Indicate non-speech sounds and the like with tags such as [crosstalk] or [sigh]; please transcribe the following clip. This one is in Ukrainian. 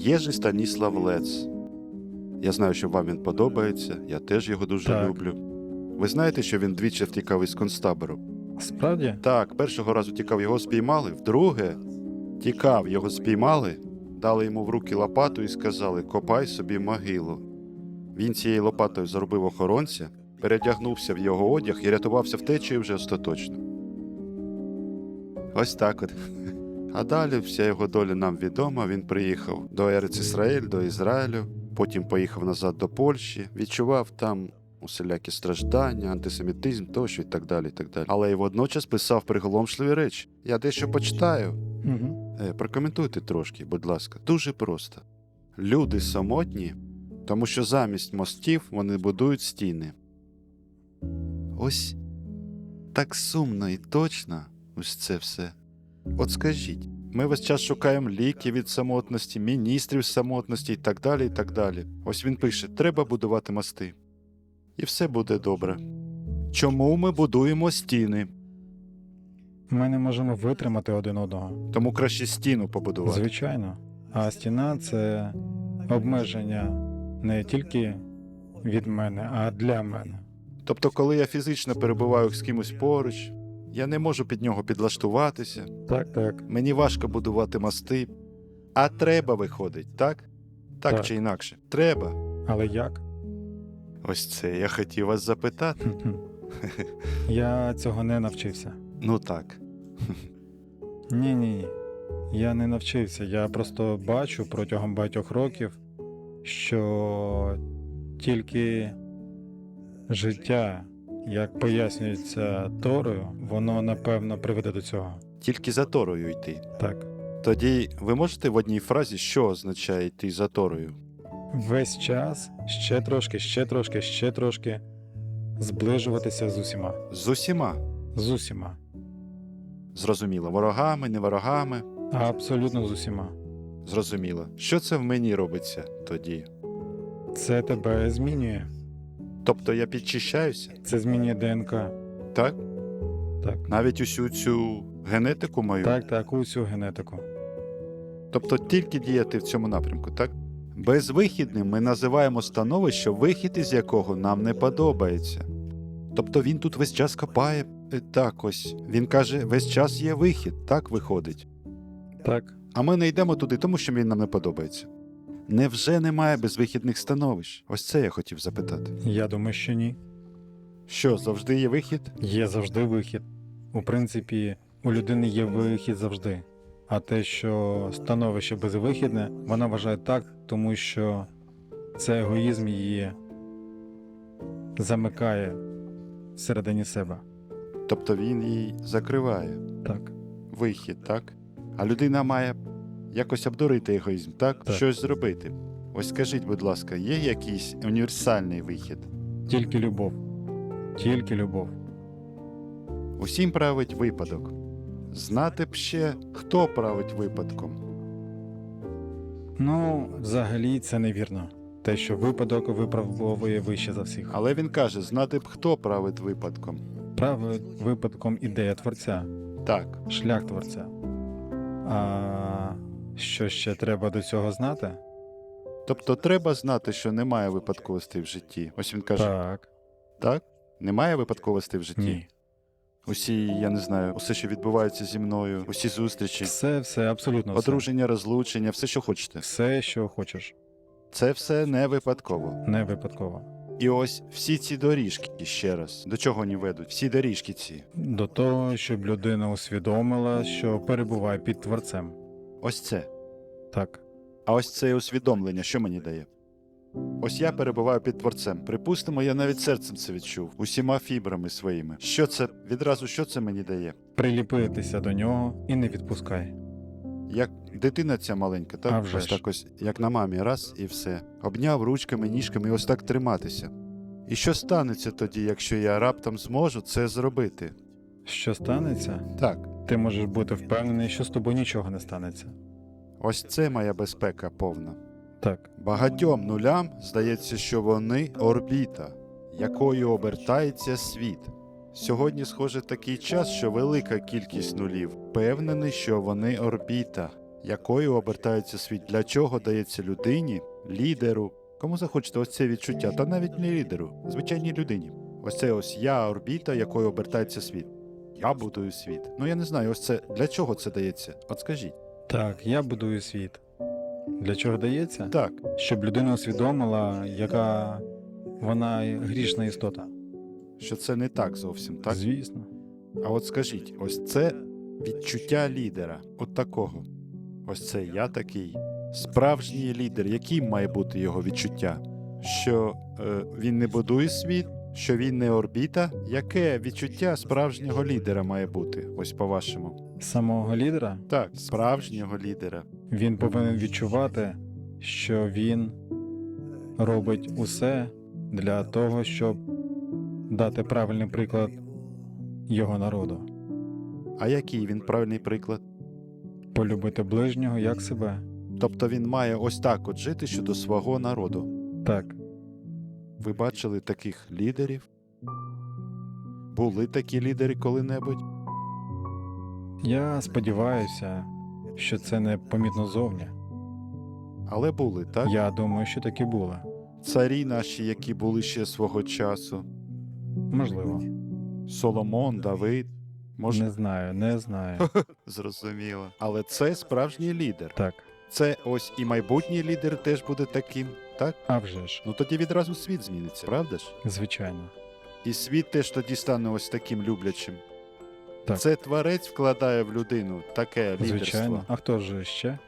Єжи Станіслав Лец. Я знаю, що вам він подобається, я теж його дуже Так. люблю. Ви знаєте, що він двічі втікав із концтабору? Справді? Так, першого разу тікав, його спіймали, вдруге тікав, його спіймали, дали йому в руки лопату і сказали: копай собі могилу. Він цією лопатою заробив охоронця, передягнувся в його одяг і рятувався втечею вже остаточно. Ось так от. А далі вся його доля нам відома. Він приїхав до Ерец Ісраїль, до Ізраїлю, потім поїхав назад до Польщі, відчував там усілякі страждання, антисемітизм тощо і так далі. і так далі. Але й водночас писав приголомшливі речі. Я дещо почитаю. Угу. Е, прокоментуйте трошки, будь ласка. Дуже просто. Люди самотні, тому що замість мостів вони будують стіни. Ось так сумно і точно ось це все. От скажіть, ми весь час шукаємо ліки від самотності, міністрів самотності і так далі. і так далі. Ось він пише: треба будувати мости. І все буде добре. Чому ми будуємо стіни? Ми не можемо витримати один одного. Тому краще стіну побудувати. Звичайно. А стіна це обмеження не тільки від мене, а для мене. Тобто, коли я фізично перебуваю з кимось поруч, я не можу під нього підлаштуватися, Так, так. мені важко будувати мости, а треба виходить, так? Так, Так. чи інакше? Треба. Але як? Ось це я хотів вас запитати. Я цього не навчився. Ну так. Ні, ні, ні. Я не навчився. Я просто бачу протягом багатьох років, що тільки життя, як пояснюється Торою, воно напевно приведе до цього. Тільки за Торою йти. Так. Тоді ви можете в одній фразі, що означає йти за Торою? Весь час ще трошки, ще трошки, ще трошки зближуватися з усіма. З усіма. З усіма. Зрозуміло, ворогами, не ворогами. Абсолютно з усіма. Зрозуміло. Що це в мені робиться тоді? Це тебе змінює. Тобто я підчищаюся, Це змінює ДНК. так? Так. Навіть усю цю генетику мою. Так, так, усю генетику. Тобто тільки діяти в цьому напрямку, так? Безвихідним ми називаємо становище, вихід із якого нам не подобається. Тобто він тут весь час копає. Е, Так ось. Він каже, весь час є вихід, так виходить. Так. А ми не йдемо туди, тому що він нам не подобається. Невже немає безвихідних становищ? Ось це я хотів запитати. Я думаю, що ні. Що, завжди є вихід? Є завжди вихід. У принципі, у людини є вихід завжди. А те, що становище безвихідне, вона вважає так, тому що це егоїзм її замикає всередині себе. Тобто він її закриває. Так. Вихід, так? А людина має якось обдурити егоїзм, так? Так. Щось зробити. Ось скажіть, будь ласка, є якийсь універсальний вихід? Тільки любов. Тільки любов. Усім править випадок. Знати б ще, хто править випадком. Ну, взагалі, це невірно. Те, що випадок виправдовує вище за всіх. Але він каже, знати б, хто править випадком. Править випадком ідея творця, Так, шлях творця. А що ще треба до цього знати? тобто треба знати, що немає випадковостей в житті. Ось він каже, так? Так. Немає випадковостей в житті. Ні. Усі, я не знаю, усе, що відбувається зі мною, усі зустрічі, Все, все, абсолютно все. одруження, розлучення, все, що хочете. Все, що хочеш, Це все не випадково. не випадково. І ось всі ці доріжки ще раз. До чого вони ведуть? Всі доріжки ці. До того, щоб людина усвідомила, що перебуває під творцем. Ось це. Так, А ось це усвідомлення, що мені дає? Ось я перебуваю під творцем. Припустимо, я навіть серцем це відчув, усіма фібрами своїми. Що це відразу що це мені дає? приліпитися до нього і не відпускай. Як дитина ця маленька, так? А вже ось ж. так ось, як на мамі, раз і все. Обняв ручками, ніжками і ось так триматися. І що станеться тоді, якщо я раптом зможу це зробити? Що станеться, Так, ти можеш бути впевнений, що з тобою нічого не станеться. ось це моя безпека повна. Так, Багатьом нулям здається, що вони орбіта, якою обертається світ. Сьогодні, схоже, такий час, що велика кількість нулів впевнений, що вони орбіта, якою обертається світ, для чого дається людині, лідеру. Кому захочете ось це відчуття, та навіть не лідеру, звичайній людині. Ось це ось я орбіта, якою обертається світ. Я будую світ. Ну я не знаю, ось це для чого це дається? От скажіть. Так, я будую світ. Для чого дається? Так, Щоб людина усвідомила, яка вона грішна істота. що це не так зовсім, так? Звісно. А от скажіть, ось це відчуття лідера, от такого. Ось це я такий. Справжній лідер, яким має бути його відчуття? Що е, він не будує світ, що він не орбіта. Яке відчуття справжнього лідера має бути? Ось по-вашому. Самого лідера Так, справжнього лідера. він повинен відчувати, що він робить усе для того, щоб дати правильний приклад його народу, А який він правильний приклад? полюбити ближнього як себе. Тобто він має ось так от жити щодо свого народу. Так, Ви бачили таких лідерів? Були такі лідери коли-небудь? я сподіваюся, що це не помітно зовні. Але були, так? Я думаю, що такі були. Царі наші, які були ще свого часу. Можливо, Соломон, Давид. Може, не знаю, не знаю. [laughs] зрозуміло. Але це справжній лідер. Так, Це ось і майбутній лідер теж буде таким, так? а вже ж, Ну тоді відразу світ зміниться, правда ж? звичайно. І світ теж тоді стане ось таким люблячим. Так. Це творець вкладає в людину таке лідерство. Звичайно. А хто ж ще?